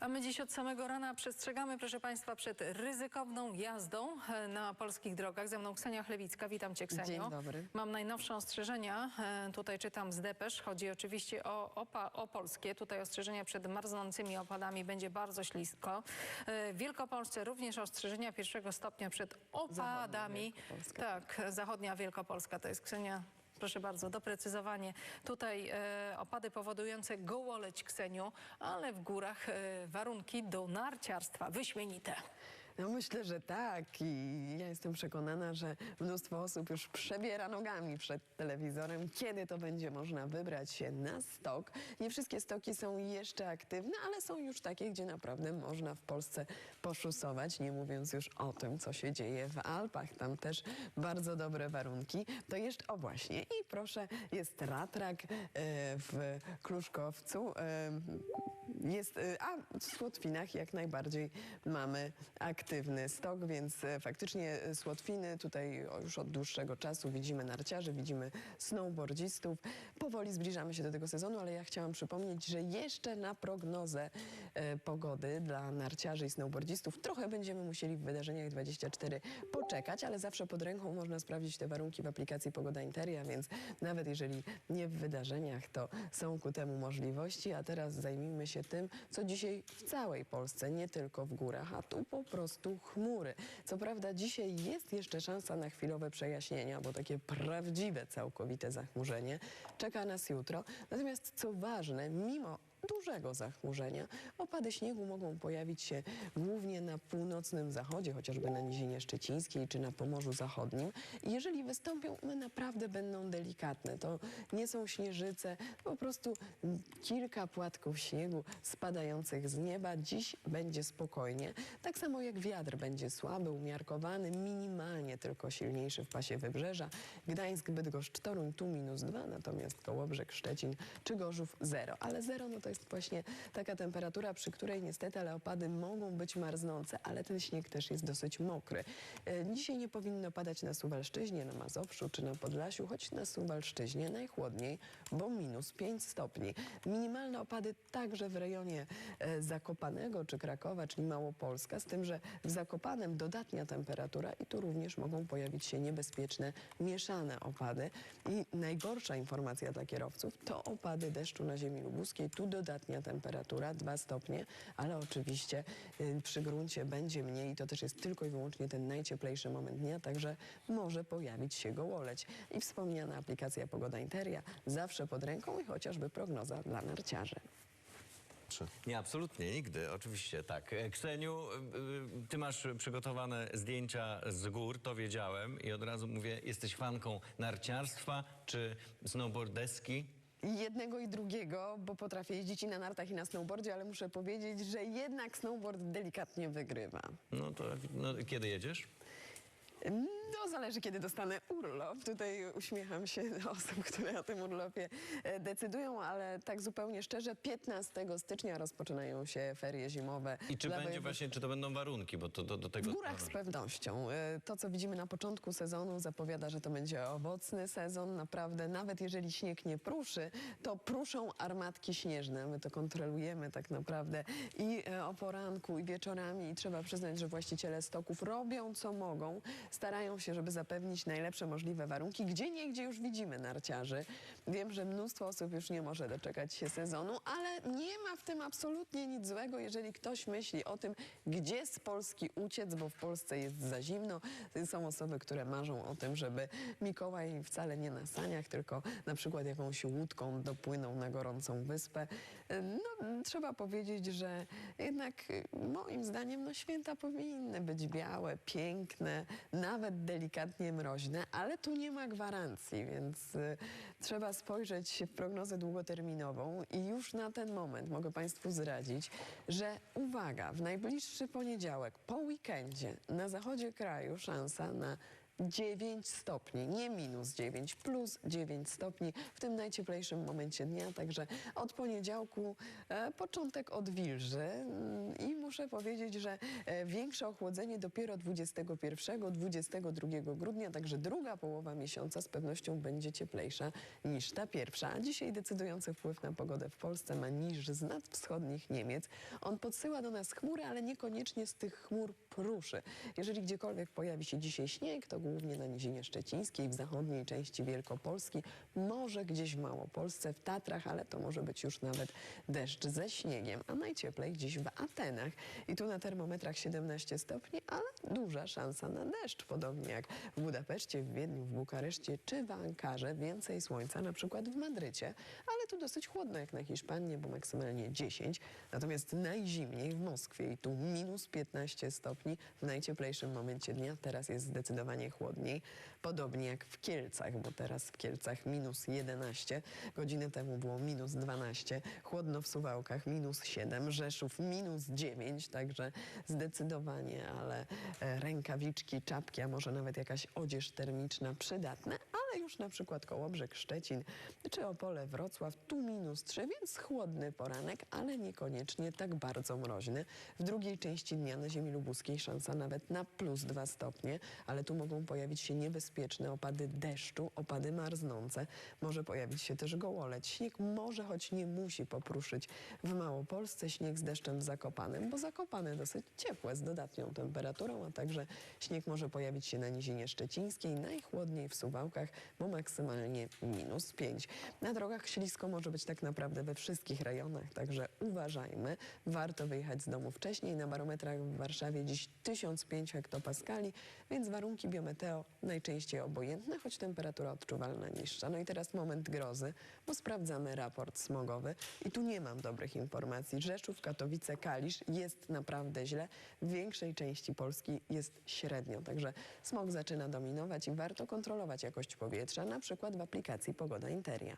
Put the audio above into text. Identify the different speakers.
Speaker 1: A my dziś od samego rana przestrzegamy, proszę Państwa, przed ryzykowną jazdą e, na polskich drogach. Ze mną Ksenia Chlewicka. Witam Cię, Kseniu.
Speaker 2: Dzień dobry.
Speaker 1: Mam najnowsze ostrzeżenia. E, Tutaj czytam z depesz. Chodzi oczywiście o, opa, o polskie. Tutaj ostrzeżenia przed marznącymi opadami. Będzie bardzo ślisko. E, W Wielkopolsce również ostrzeżenia pierwszego stopnia przed opadami.
Speaker 2: Wielkopolska.
Speaker 1: Tak, zachodnia Wielkopolska to jest Ksenia. Proszę bardzo, doprecyzowanie. Tutaj e, opady powodujące gołoleć Kseniu, ale w górach e, warunki do narciarstwa wyśmienite.
Speaker 2: No myślę, że tak i ja jestem przekonana, że mnóstwo osób już przebiera nogami przed telewizorem, kiedy to będzie można wybrać się na stok. Nie wszystkie stoki są jeszcze aktywne, ale są już takie, gdzie naprawdę można w Polsce poszusować, nie mówiąc już o tym, co się dzieje w Alpach. Tam też bardzo dobre warunki. To jeszcze, o właśnie, i proszę, jest ratrak e, w Kluszkowcu. Jest, e, a w Słotwinach jak najbardziej mamy aktywny stok, więc e, faktycznie e, Słotwiny tutaj już od dłuższego czasu widzimy narciarzy, widzimy snowboardzistów. Powoli zbliżamy się do tego sezonu, ale ja chciałam przypomnieć, że jeszcze na prognozę pogody dla narciarzy i snowboardzistów trochę będziemy musieli w wydarzeniach 24 poczekać, ale zawsze pod ręką można sprawdzić te warunki w aplikacji Pogoda Interia, więc nawet jeżeli nie w wydarzeniach, to są ku temu możliwości. A teraz zajmijmy się tym, co dzisiaj w całej Polsce, nie tylko w górach, a tu po prostu chmury. Co prawda dzisiaj jest jeszcze szansa na chwilowe przejaśnienia, bo takie prawdziwe, całkowite zachmurzenie czeka nas jutro. Natomiast co ważne, mimo dużego zachmurzenia. Opady śniegu mogą pojawić się głównie na północnym zachodzie, chociażby na Nizinie Szczecińskiej czy na Pomorzu Zachodnim. Jeżeli wystąpią, one naprawdę będą delikatne. To nie są śnieżyce, po prostu kilka płatków śniegu spadających z nieba. Dziś będzie spokojnie. Tak samo jak wiatr będzie słaby, umiarkowany, minimalnie tylko silniejszy w pasie wybrzeża. Gdańsk, Bydgoszcz, Toruń tu minus dwa, natomiast Kołobrzeg, Szczecin czy Gorzów zero. Ale zero no to jest właśnie taka temperatura, przy której niestety ale opady mogą być marznące, ale ten śnieg też jest dosyć mokry. E, Dzisiaj nie powinno padać na Suwalszczyźnie, na Mazowszu czy na Podlasiu, choć na Suwalszczyźnie najchłodniej, bo minus 5 stopni. Minimalne opady także w rejonie e, Zakopanego czy Krakowa, czyli Małopolska, z tym, że w Zakopanem dodatnia temperatura i tu również mogą pojawić się niebezpieczne mieszane opady. I najgorsza informacja dla kierowców to opady deszczu na ziemi lubuskiej. Tu dodatnia temperatura 2 stopnie, ale oczywiście y, przy gruncie będzie mniej i to też jest tylko i wyłącznie ten najcieplejszy moment dnia, także może pojawić się gołoleć. I wspomniana aplikacja Pogoda Interia zawsze pod ręką i chociażby prognoza dla narciarzy.
Speaker 3: Nie, absolutnie, nigdy, oczywiście tak. E, Kseniu, y, y, ty masz przygotowane zdjęcia z gór, to wiedziałem i od razu mówię, jesteś fanką narciarstwa czy snowboardeski?
Speaker 2: Jednego i drugiego, bo potrafię jeździć i na nartach i na snowboardzie, ale muszę powiedzieć, że jednak snowboard delikatnie wygrywa.
Speaker 3: No to no, kiedy jedziesz?
Speaker 2: No, zależy, kiedy dostanę urlop. Tutaj uśmiecham się do osób, które o tym urlopie e, decydują, ale tak zupełnie szczerze, 15 stycznia rozpoczynają się ferie zimowe.
Speaker 3: I czy
Speaker 2: dla
Speaker 3: będzie
Speaker 2: województw.
Speaker 3: właśnie, czy to będą warunki, bo to do, do tego...
Speaker 2: W górach z pewnością. E, To, co widzimy na początku sezonu, zapowiada, że to będzie owocny sezon. Naprawdę, nawet jeżeli śnieg nie pruszy, to pruszą armatki śnieżne. My to kontrolujemy tak naprawdę i e, o poranku, i wieczorami. I trzeba przyznać, że właściciele stoków robią, co mogą. Starają się, żeby zapewnić najlepsze możliwe warunki. Gdzie niegdzie już widzimy narciarzy. Wiem, że mnóstwo osób już nie może doczekać się sezonu, ale nie ma w tym absolutnie nic złego, jeżeli ktoś myśli o tym, gdzie z Polski uciec, bo w Polsce jest za zimno. Są osoby, które marzą o tym, żeby Mikołaj wcale nie na saniach, tylko na przykład jakąś łódką dopłynął na gorącą wyspę. No, trzeba powiedzieć, że jednak moim zdaniem no, święta powinny być białe, piękne, nawet delikatnie mroźne, ale tu nie ma gwarancji, więc y, trzeba spojrzeć w prognozę długoterminową i już na ten moment mogę Państwu zdradzić, że uwaga, w najbliższy poniedziałek, po weekendzie na zachodzie kraju szansa na 9 stopni, nie minus 9, plus 9 stopni w tym najcieplejszym momencie dnia, także od poniedziałku e, początek odwilży mm, i muszę powiedzieć, że e, większe ochłodzenie dopiero 21-22 grudnia, także druga połowa miesiąca z pewnością będzie cieplejsza niż ta pierwsza. A dzisiaj decydujący wpływ na pogodę w Polsce ma niż z nadwschodnich Niemiec. On podsyła do nas chmury, ale niekoniecznie z tych chmur pruszy. Jeżeli gdziekolwiek pojawi się dzisiaj śnieg, to głównie na Nizinie Szczecińskiej, w zachodniej części Wielkopolski, może gdzieś w Małopolsce, w Tatrach, ale to może być już nawet deszcz ze śniegiem, a najcieplej gdzieś w Atenach. I tu na termometrach 17 stopni, ale duża szansa na deszcz, podobnie jak w Budapeszcie, w Wiedniu, w Bukareszcie czy w Ankarze. Więcej słońca, na przykład w Madrycie, ale tu dosyć chłodno jak na Hiszpanię, bo maksymalnie 10. Natomiast najzimniej w Moskwie i tu minus 15 stopni w najcieplejszym momencie dnia. Teraz jest zdecydowanie chłodniej. Podobnie jak w Kielcach, bo teraz w Kielcach minus 11. Godzinę temu było minus 12. Chłodno w Suwałkach minus 7. Rzeszów minus 9. Także zdecydowanie, ale e, rękawiczki, czapki, a może nawet jakaś odzież termiczna przydatne. Już na przykład Kołobrzeg, Szczecin czy Opole, Wrocław, tu minus 3, więc chłodny poranek, ale niekoniecznie tak bardzo mroźny. W drugiej części dnia na ziemi lubuskiej szansa nawet na plus 2 stopnie, ale tu mogą pojawić się niebezpieczne opady deszczu, opady marznące. Może pojawić się też gołoleć. Śnieg może, choć nie musi popruszyć w Małopolsce. Śnieg z deszczem w Zakopanem, bo Zakopane dosyć ciepłe z dodatnią temperaturą, a także śnieg może pojawić się na Nizinie Szczecińskiej, najchłodniej w Suwałkach, bo maksymalnie minus 5. Na drogach ślisko może być tak naprawdę we wszystkich rejonach, także uważajmy. Warto wyjechać z domu wcześniej. Na barometrach w Warszawie dziś 1005 hektopaskali, więc warunki biometeo najczęściej obojętne, choć temperatura odczuwalna niższa. No i teraz moment grozy, bo sprawdzamy raport smogowy i tu nie mam dobrych informacji. Rzeszów, Katowice, Kalisz jest naprawdę źle. W większej części Polski jest średnio, także smog zaczyna dominować i warto kontrolować jakość powietrza, na przykład w aplikacji Pogoda Interia.